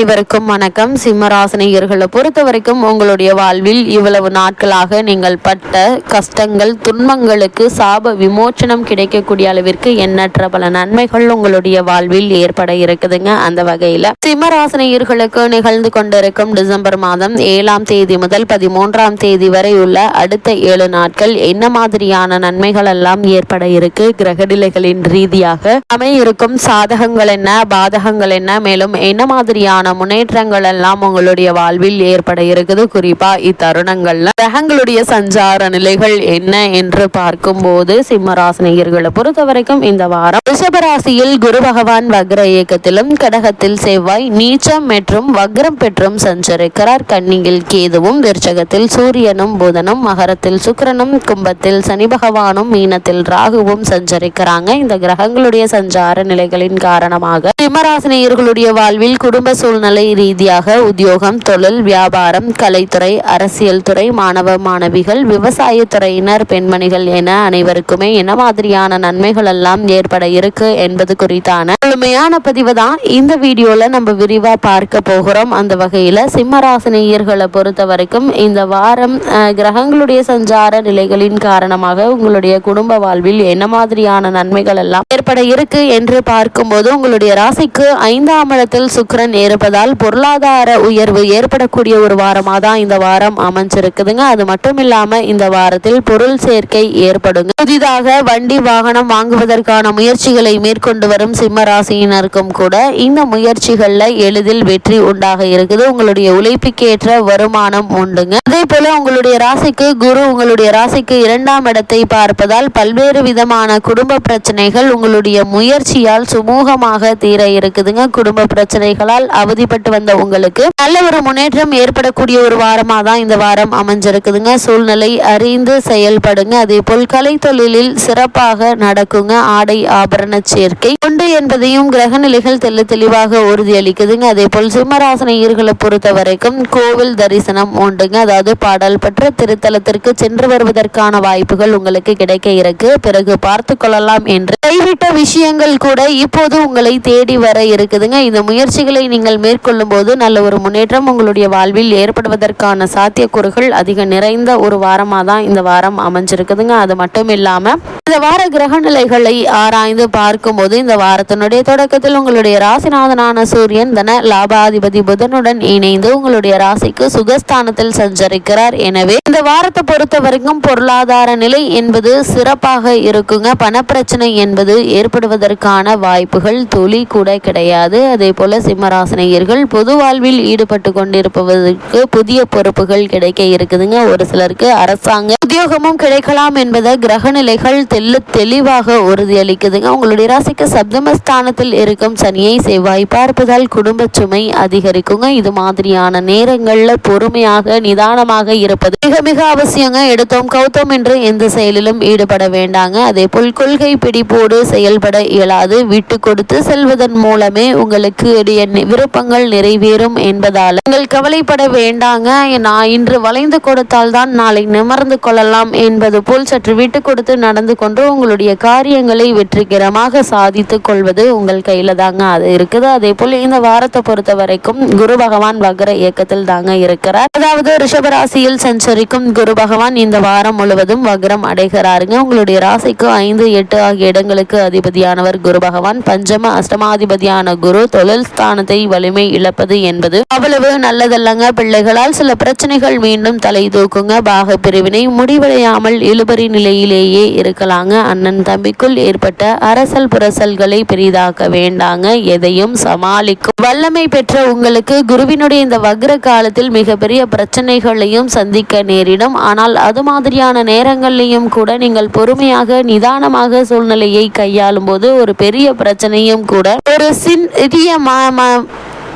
அனைவருக்கும் வணக்கம். சிம்மராசினியர்களை பொறுத்த வரைக்கும் உங்களுடைய வாழ்வில் இவ்வளவு நாட்களாக நீங்கள் பட்ட கஷ்டங்கள் துன்பங்களுக்கு சாப விமோச்சனம் கிடைக்கக்கூடிய அளவிற்கு எண்ணற்ற பல நன்மைகள் உங்களுடைய வாழ்வில் ஏற்பட இருக்குதுங்க. அந்த வகையில் சிம்மராசினியர்களுக்கு நிகழ்ந்து கொண்டிருக்கும் டிசம்பர் மாதம் ஏழாம் தேதி முதல் பதிமூன்றாம் தேதி வரை உள்ள அடுத்த ஏழு நாட்கள் என்ன மாதிரியான நன்மைகள் எல்லாம் ஏற்பட இருக்கு? கிரகநிலைகளின் ரீதியாக அமையிருக்கும் சாதகங்கள் என்ன? பாதகங்கள் என்ன? மேலும் என்ன மாதிரியான விதமான முன்னேற்றங்கள் எல்லாம் உங்களுடைய வாழ்வில் ஏற்பட இருக்குது. குறிப்பா இத்தருணங்கள்ல கிரகங்களுடைய சஞ்சார நிலைகள் என்ன என்று பார்க்கும்போது சிம்மராசினியர்களை பொறுத்த வரைக்கும் இந்த வாரம் ரிஷபராசியில் குரு பகவான் வக்ர இயக்கத்திலும் கடகத்தில் செவ்வாய் நீச்சம் மற்றும் வக்ரம் பெற்றும் சஞ்சரிக்கிறார். கன்னியில் கேதுவும் விருச்சகத்தில் சூரியனும் புதனும் மகரத்தில் சுக்கரனும் கும்பத்தில் சனி பகவானும் மீனத்தில் ராகுவும் சஞ்சரிக்கிறாங்க. இந்த கிரகங்களுடைய சஞ்சார நிலைகளின் காரணமாக சிம்மராசினியர்களுடைய வாழ்வில் குடும்ப சூழ் உடல்நலை ரீதியாக உத்தியோகம் தொழில் வியாபாரம் கலைத்துறை அரசியல் துறை மாணவ மாணவிகள் விவசாய துறையினர் பெண்மணிகள் என அனைவருக்குமே என்ன மாதிரியான நன்மைகள் எல்லாம் ஏற்பட இருக்கு என்பது குறித்தான முழுமையான பதிவு தான் இந்த வீடியோல நம்ம விரிவா பார்க்க போகிறோம். அந்த வகையில சிம்மராசினியர்களை பொறுத்த வரைக்கும் இந்த வாரம் கிரகங்களுடைய சஞ்சார நிலைகளின் காரணமாக உங்களுடைய குடும்ப வாழ்வில் என்ன மாதிரியான நன்மைகள் எல்லாம் ஏற்பட இருக்கு என்று பார்க்கும்போது உங்களுடைய ராசிக்கு ஐந்தாம் இடத்தில் சுக்கிரன் இருப்பதால் பொருளாதார உயர்வு ஏற்படக்கூடிய ஒரு வாரமாக தான் இந்த வாரம் அமைஞ்சிருக்குதுங்க. அது மட்டும் இல்லாமல் இந்த வாரத்தில் பொருள் சேர்க்கை ஏற்படுங்க. புதிதாக வண்டி வாகனம் வாங்குவதற்கான முயற்சிகளை மேற்கொண்டு வரும் சிம்ம ராசியினருக்கும் கூட இந்த முயற்சிகளில் எளிதில் வெற்றி உண்டாக இருக்குது. உங்களுடைய உழைப்புக்கேற்ற வருமானம் உண்டுங்க. அதே போல உங்களுடைய ராசிக்கு குரு உங்களுடைய ராசிக்கு இரண்டாம் இடத்தை பார்ப்பதால் பல்வேறு விதமான குடும்ப பிரச்சனைகள் உங்களுடைய முயற்சியால் சுமூகமாக தீர இருக்குதுங்க. குடும்ப பிரச்சனைகளால் அவதிப்பட்டு வந்த உங்களுக்கு நல்ல ஒரு முன்னேற்றம் ஏற்படக்கூடிய ஒரு வாரமாக தான் இந்த வாரம் அமைஞ்சிருக்குதுங்க. சூழ்நிலை அறிந்து செயல்படுங்க. அதே போல் கலை தொழிலில் சிறப்பாக நடக்குங்க. ஆடை ஆபரண சேர்க்கை உண்டு என்பதையும் கிரக நிலைகள் தெல்ல தெளிவாக உறுதியளிக்குதுங்க. அதே போல் சிம்மராசனையர்களை பொறுத்த வரைக்கும் கோவில் தரிசனம் உண்டுங்க. அதாவது பாடல் பெற்ற திருத்தலத்திற்கு சென்று வருவதற்கான வாய்ப்புகள் உங்களுக்கு கிடைக்க இருக்கு. பிறகு பார்த்து கொள்ளலாம் என்று கைவிட்ட விஷயங்கள் கூட இப்போது உங்களை தேடி வர இருக்குதுங்க. இந்த முயற்சிகளை நீங்கள் மேற்கொள்ளும் போது நல்ல ஒரு முன்னேற்றம் உங்களுடைய வாழ்வில் ஏற்படுவதற்கான சாத்தியக்கூறுகள் அதிக நிறைந்த ஒரு வாரமாக தான் இந்த வாரம் அமைஞ்சிருக்குதுங்க. அது மட்டும் இல்லாமல் இந்த வார கிரக நிலைகளை ஆராய்ந்து பார்க்கும்போது இந்த வாரத்தினுடைய தொடக்கத்தில் உங்களுடைய ராசிநாதனான சூரியன் தன லாபாதிபதி புதனுடன் இணைந்து உங்களுடைய ராசிக்கு சுகஸ்தானத்தில் சஞ்சரிக்கிறார். எனவே இந்த வாரத்தை பொறுத்த வரைக்கும் பொருளாதார நிலை என்பது சிறப்பாக இருக்குங்க. பணப்பிரச்சனை என்பது ஏற்படுவதற்கான வாய்ப்புகள் துளி கூட கிடையாது. அதே போல சிம்மராசினியர்கள் பொது வாழ்வில் ஈடுபட்டு கொண்டிருப்பதற்கு புதிய பொறுப்புகள் கிடைக்க இருக்குதுங்க. ஒரு சிலருக்கு அரசாங்க உத்தியோகமும் கிடைக்கலாம் என்பதை கிரக நிலைகள் தெல்ல தெளிவாக உறுதியளிக்குதுங்க உங்களுடைய ராசிக்கு சப்தமஸ்தானத்தில் இருக்கும் சனியை செவ்வாய் பார்ப்பதால் குடும்ப சுமை அதிகரிக்குங்க. இது மாதிரியான நேரங்கள்ல பொறுமையாக நிதானமாக இருப்பது மிக மிக அவசியங்க. எடுத்தோம் கௌத்தம் என்று எந்த செயலிலும் ஈடுபட வேண்டாங்க. அதே போல் கொள்கை பிடிப்போடு செயல்பட இயலாது. விட்டு கொடுத்து செல்வதன் மூலமே உங்களுக்கு நி- விருப்பங்கள் நிறைவேறும் என்பதால் நீங்கள் கவலைப்பட வேண்டாங்க. நான் இன்று வளைந்து கொடுத்தால் தான் நாளை நிமர்ந்து கொள்ளலாம் என்பது போல் சற்று விட்டு கொடுத்து நடந்து கொண்டு உங்களுடைய காரியங்களை வெற்றிகரமாக சாதித்து கொள்வது உங்கள் கையில தாங்க அது இருக்குது. அதே போல் இந்த வாரத்தை பொறுத்த வரைக்கும் குரு பகவான் வக்ர இயக்கத்தில் தாங்க இருக்கிறார். அதாவது ரிஷபராசியில் சஞ்சரிக்கும் குரு பகவான் இந்த வாரம் முழுவதும் வக்ரம் அடைகிறாருங்க. உங்களுடைய ராசிக்கு ஐந்து எட்டு ஆகிய இடங்களுக்கு அதிபதியானவர் குரு பகவான். பஞ்சம அஷ்டமாதிபதியான குரு தொழில் ஸ்தானத்தை வலிமை இழப்பது என்பது அவ்வளவு நல்லதல்லங்க. பிள்ளைகளால் சில பிரச்சனைகள் மீண்டும் தலை தூக்குங்க. பாக பிரிவினை முடிவடையாமல் இழுபறி நிலையிலேயே இருக்கலாம். வேண்டாங்க அண்ணன் தம்பிக்குள் ஏற்பட்ட அரசல் புரசல்களை பெரிதாக்க வேண்டாங்க. எதையும் சமாளிக்கும். வல்லமை பெற்ற உங்களுக்கு குருவினுடைய இந்த வக்ர காலத்தில் மிகப்பெரிய பிரச்சனைகளையும் சந்திக்க நேரிடும். ஆனால் அது மாதிரியான நேரங்கள்லையும் கூட நீங்கள் பொறுமையாக நிதானமாக சூழ்நிலையை கையாளும் போது ஒரு பெரிய பிரச்சனையும் கூட ஒரு சிறிய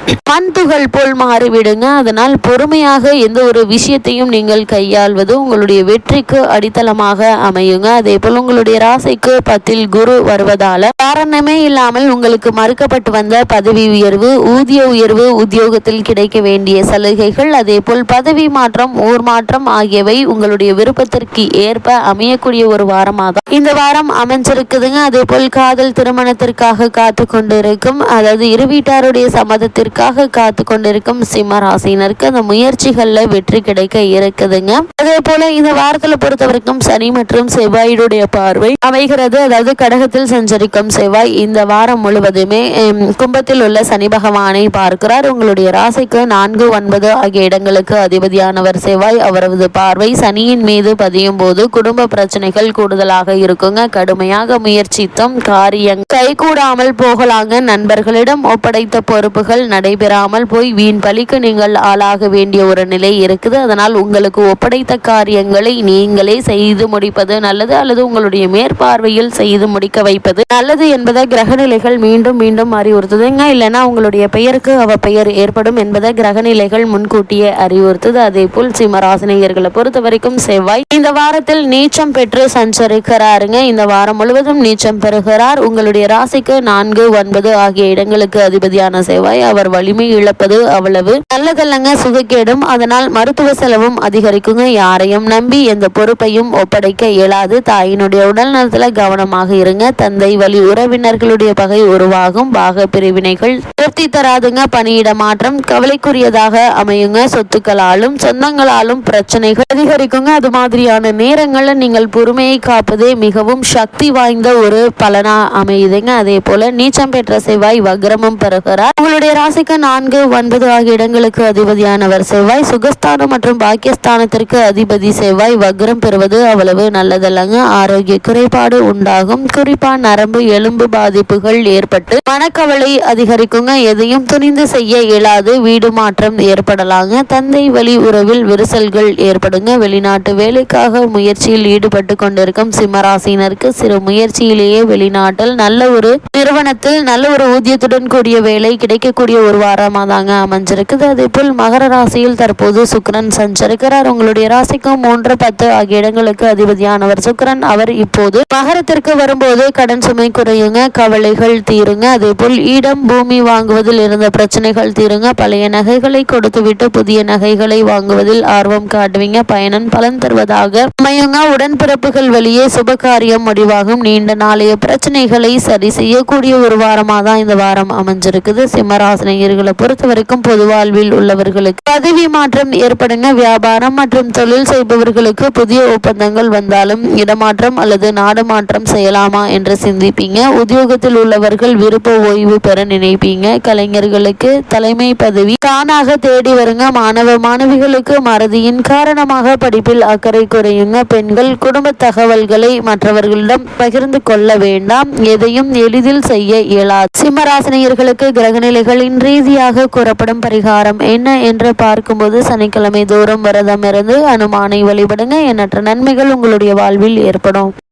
பந்துகள் மண் துகள் போல் மாறிவிடுங்க. அதனால் பொறுமையாக எந்த ஒரு விஷயத்தையும் நீங்கள் கையாள்வது உங்களுடைய வெற்றிக்கு அடித்தளமாக அமையுங்க. அதே போல் உங்களுடைய ராசிக்கு பத்தில் குரு வருவதால காரணமே இல்லாமல் உங்களுக்கு மறுக்கப்பட்டு வந்த பதவி உயர்வு ஊதிய உயர்வு உத்தியோகத்தில் கிடைக்க வேண்டிய சலுகைகள் அதே போல் பதவி மாற்றம் ஊர் மாற்றம் ஆகியவை உங்களுடைய விருப்பத்திற்கு ஏற்ப அமையக்கூடிய ஒரு வாரமாக இந்த வாரம் அமைஞ்சிருக்குதுங்க. அதே போல் காதல் திருமணத்திற்காக காத்து கொண்டிருக்கும் அதாவது இரு வீட்டாருடைய சம்மதத்திற்கு அதற்காக காத்து கொண்டிருக்கும் சிம்ம ராசினருக்கு அந்த முயற்சிகள்ல வெற்றி கிடைக்க இருக்குதுங்க. அதே போல இந்த வாரத்துல பொறுத்த வரைக்கும் சனி மற்றும் செவ்வாயுடைய பார்வை அமைகிறது. அதாவது கடகத்தில் சஞ்சரிக்கும் செவ்வாய் இந்த வாரம் முழுவதுமே கும்பத்தில் உள்ள சனி பகவானை பார்க்கிறார். உங்களுடைய ராசிக்கு நான்கு ஒன்பது ஆகிய இடங்களுக்கு அதிபதியானவர் செவ்வாய் அவரது பார்வை சனியின் மீது பதியும் போது குடும்ப பிரச்சனைகள் கூடுதலாக இருக்குங்க. கடுமையாக முயற்சித்தும் காரியம் கைகூடாமல் போகலாங்க. நண்பர்களிடம் ஒப்படைத்த பொறுப்புகள் நடைபெறாமல் போய் வீண் பலிக்கு நீங்கள் ஆளாக வேண்டிய ஒரு நிலை இருக்குது. அதனால் உங்களுக்கு ஒப்படைத்த காரியங்களை நீங்களே செய்து முடிப்பது நல்லது அல்லது உங்களுடைய மேற்பார்வையில் செய்து முடிக்க வைப்பது நல்லது என்பதை கிரகநிலைகள் மீண்டும் மீண்டும் அறிவுறுத்துதுங்க. இல்லைன்னா உங்களுடைய பெயருக்கு அவ பெயர் ஏற்படும் என்பதை கிரகநிலைகள் முன்கூட்டியே அறிவுறுத்துது. அதே போல் சிம்மராசினியர்களை பொறுத்த வரைக்கும் செவ்வாய் இந்த வாரத்தில் நீச்சம் பெற்று சஞ்சரிக்கிறாருங்க. இந்த வாரம் முழுவதும் நீச்சம் பெறுகிறார். உங்களுடைய ராசிக்கு நான்கு ஒன்பது ஆகிய இடங்களுக்கு அதிபதியான செவ்வாய் அவர் வலிமை இழப்பது அவ்வளவு. நல்லதல்லங்க சுகக்கேடும். அதனால் மருத்துவ செலவும் அதிகரிக்குங்க. யாரையும் நம்பி எந்த பொறுப்பையும் ஒப்படைக்க இயலாது. தாயினுடைய உடல் நலத்துல கவனமாக இருங்க. தந்தை வழி உறவினர்களுடைய பகை உருவாகும். பாக பிரிவினைகள் திருப்தி தராதுங்க. பணியிட மாற்றம் கவலைக்குரியதாக அமையுங்க. சொத்துக்களாலும் சொந்தங்களாலும் பிரச்சனைகள் அதிகரிக்குங்க. அது மாதிரியான நேரங்களில் நீங்கள் பொறுமையை காப்பதே மிகவும் சக்தி வாய்ந்த ஒரு பலனா அமையுதுங்க. அதே போல நீச்சம் பெற்ற செவ்வாய் வக்ரமும் பெறுகிறார். உங்களுடைய ராசி ராசிக்கு நான்கு ஒன்பது ஆகிய இடங்களுக்கு அதிபதியானவர் செவ்வாய். சுகஸ்தானம் மற்றும் பாக்கியஸ்தானத்திற்கு அதிபதி செவ்வாய். வக்ரம் பெறுவது அவ்வளவு நல்லதல்லங்க. ஆரோக்கிய குறைபாடு உண்டாகும். குறிப்பா நரம்பு எலும்பு பாதிப்புகள் ஏற்பட்டு மனக்கவலை அதிகரிக்குங்க. எதையும் துணிந்து செய்ய இயலாது. வீடு மாற்றம் ஏற்படலாங்க. தந்தை வழி உறவில் விரிசல்கள் ஏற்படுங்க. வெளிநாட்டு வேலைக்காக முயற்சியில் ஈடுபட்டு கொண்டிருக்கும் சிம்மராசினருக்கு சிறு முயற்சியிலேயே வெளிநாட்டில் நல்ல ஒரு நிறுவனத்தில் நல்ல ஒரு ஊதியத்துடன் கூடிய வேலை கிடைக்கக்கூடிய ஒரு வாரமாக தாங்க அமைஞ்சிருக்குது. அதே போல் மகர ராசியில் தற்போது சுக்கரன் சஞ்சரிக்கிறார். உங்களுடைய ராசிக்கும் மூன்று பத்து ஆகிய இடங்களுக்கு அதிபதியானவர் சுக்கரன். அவர் இப்போது மகரத்திற்கு வரும்போது கடன் சுமை குறையுங்க கவலைகள் தீருங்க. அதே போல் இடம் பூமி வாங்குவதில் இருந்த பிரச்சனைகள் தீருங்க. பழைய நகைகளை கொடுத்துவிட்டு புதிய நகைகளை வாங்குவதில் ஆர்வம் காட்டுவீங்க. பயணம் பலன் தருவதாக அமையுங்க. உடன்பிறப்புகள் வழியே சுபகாரியம் முடிவாகும். நீண்ட நாளைய பிரச்சனைகளை சரி செய்யக்கூடிய ஒரு வாரமாக தான் இந்த வாரம் அமைஞ்சிருக்குது. சிம்மராசினியர்களை பொறுத்த வரைக்கும் பொது வாழ்வில் உள்ளவர்களுக்கு பதவி மாற்றம் ஏற்படுங்க. வியாபாரம் மற்றும் தொழில் செய்பவர்களுக்கு புதிய ஒப்பந்தங்கள் வந்தாலும் இடமாற்றம் அல்லது நாடு மாற்றம் செய்யலாமா என்று சிந்திப்பீங்க. உத்தியோகத்தில் உள்ளவர்கள் விருப்ப ஓய்வு பெற நினைப்பீங்க. கலைஞர்களுக்கு தலைமை பதவி தானாக தேடி வருங்க. மாணவ மாணவிகளுக்கு மறதியின் காரணமாக படிப்பில் அக்கறை குறையுங்க. பெண்கள் குடும்ப தகவல்களை மற்றவர்களிடம் பகிர்ந்து கொள்ள வேண்டாம். எதையும் எளிதில் செய்ய இயலாது. சிம்மராசினியர்களுக்கு கிரகநிலைகளின் ரீதியாக கூறப்படும் பரிகாரம் என்ன என்று பார்க்கும்போது சனிக்கிழமை தோறும் விரதம் இருந்து அனுமானை வழிபடுங்க. எண்ணற்ற நன்மைகள் உங்களுடைய வாழ்வில் ஏற்படும்.